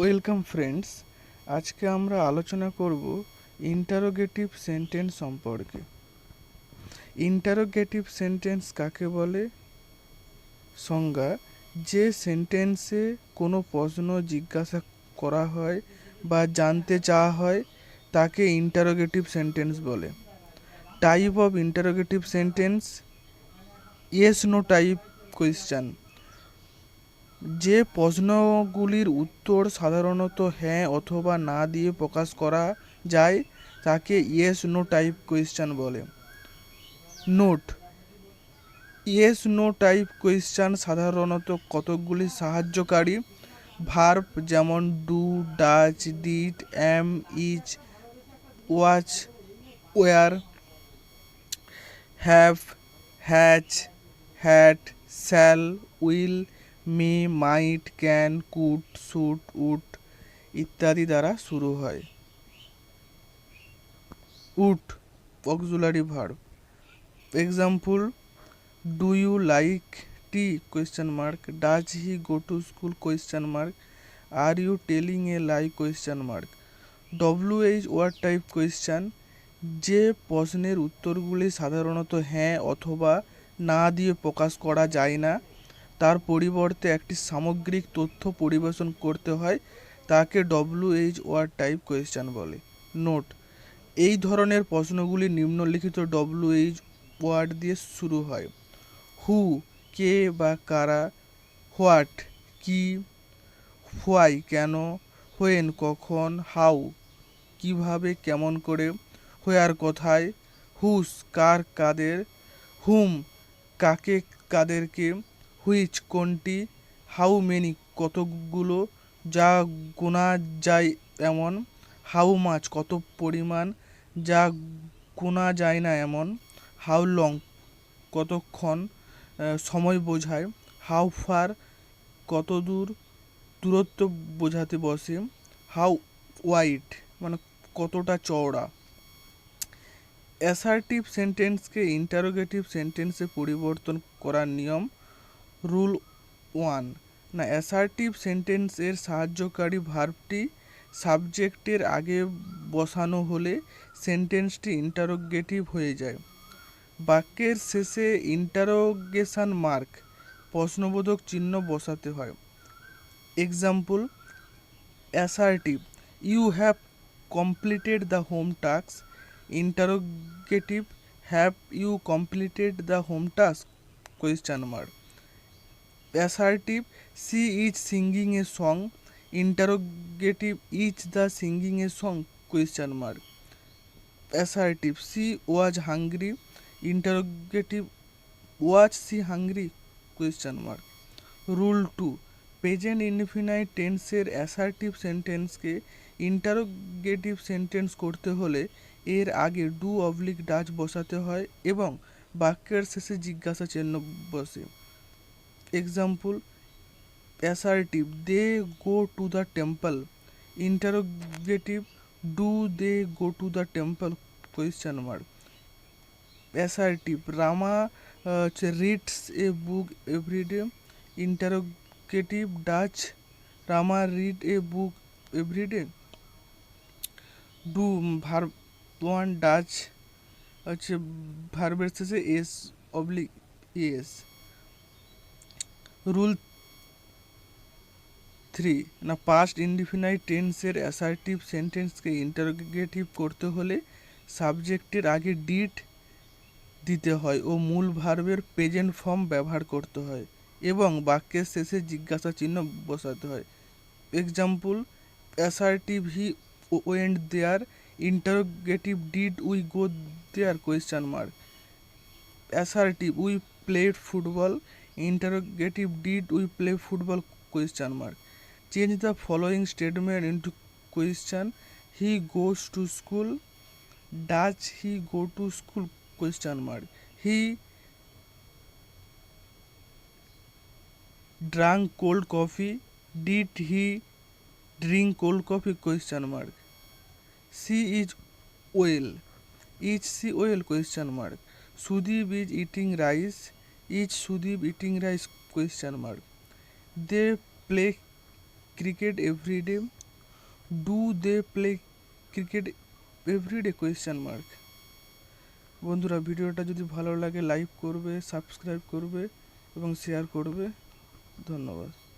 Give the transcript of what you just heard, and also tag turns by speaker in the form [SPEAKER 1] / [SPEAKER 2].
[SPEAKER 1] Welcome friends আজকে আমরা আলোচনা করব ইন্টারোগেটিভ সেন্টেন্স সম্পর্কে ইন্টারোগেটিভ সেন্টেন্স কাকে বলে সংজ্ঞা যে সেন্টেন্সে কোনো প্রশ্ন জিজ্ঞাসা করা হয় বা জানতে চাওয়া হয় তাকে ইন্টারোগেটিভ সেন্টেন্স বলে type of interrogative sentence yes no type question যে প্রশ্নগুলির উত্তর সাধারণত হ্যাঁ অথবা না দিয়ে প্রকাশ করা যায় তাকে ইয়েস নো টাইপ কোয়েশ্চান বলে note yes no type question সাধারণত কতকগুলি সাহায্যকারী ভার্ব যেমন do does did am is was were have has had shall will may might can could should would ইত্যাদি দ্বারা শুরু হয় would auxiliary verb example do you like tea question mark does he go to school question mark are you telling a lie question mark W H word type question যে প্রশ্নের উত্তরগুলি সাধারণত হ্যাঁ অথবা না দিয়ে প্রকাশ করা যায় না তার পরিবর্তে একটি সামগ্রিক তথ্য পরিবেশন করতে হয় তাকে এইচ ওয়ার টাইপ কোয়েশ্চেন বলে নোট এই ধরনের প্রশ্নগুলি নিম্নলিখিত এইচ ওয়ার্ড দিয়ে শুরু হয় হু কে বা কারা হোয়াট কি হোয়াই কেন হোয়েন কখন হাউ কিভাবে কেমন করে হোয়ার কোথায় হুস কার কাদের হুম কাকে কাদেরকে হুইচ কোনটি হাউ মেনি কতগুলো যা গোনা যায় এমন হাউ মাছ কত পরিমাণ যা গোনা যায় না এমন হাউ লং কতক্ষণ সময় বোঝায় হাউ ফার কত দূর দূরত্ব বোঝাতে বসে হাউ ওয়াইড মানে কতটা চওড়া অ্যাসার্টিভ সেন্টেন্সকে ইন্টারোগেটিভ সেন্টেন্সে পরিবর্তন করার নিয়ম রুল ওয়ান না অ্যাসার্টিভ সেন্টেন্সের সাহায্যকারী ভার্বটি সাবজেক্টের আগে বসানো হলে সেন্টেন্সটি ইন্টারোগেটিভ হয়ে যায় বাক্যের শেষে ইন্টারোগেশান মার্ক প্রশ্নবোধক চিহ্ন বসাতে হয় example assertive you have completed the home task interrogative have you completed the home task question mark assertive she is singing a song interrogative is the singing a song question mark assertive she was hungry interrogative was she hungry question mark rule two present indefinite টেন্সের assertive সেন্টেন্সকে interrogative sentence করতে হলে এর আগে do oblique Dutch বসাতে হয় এবং বাক্যের শেষে জিজ্ঞাসা চিহ্ন বসে example assertive they go to the temple interrogative do they go to the temple question mark assertive Rama reads a book every day interrogative does Rama read a book every day do verb one does হচ্ছে ভার্বের শেষে S oblique S rule three না past indefinite টেন্সের assertive সেন্টেন্সকে interrogative করতে হলে সাবজেক্টের আগে ডিট দিতে হয় ও মূল ভার্বের প্রেজেন্ট ফর্ম ব্যবহার করতে হয় এবং বাক্যের শেষে জিজ্ঞাসা চিহ্ন বসাতে হয় example assertive he went there interrogative did we go there question mark assertive we played football Interrogative, did we play football? Question mark. Change the following statement into question. He goes to school. Does he go to school? Question mark. He drank cold coffee. Did he drink cold coffee? Question mark. She is well. Is she well? Question mark. Sudeep is eating rice. Each Sudip eating rice question mark. They play cricket every day. Do they play cricket every day question mark. বন্ধুরা ভিডিওটা যদি ভালো লাগে like করবে subscribe করবে এবং share করবে ধন্যবাদ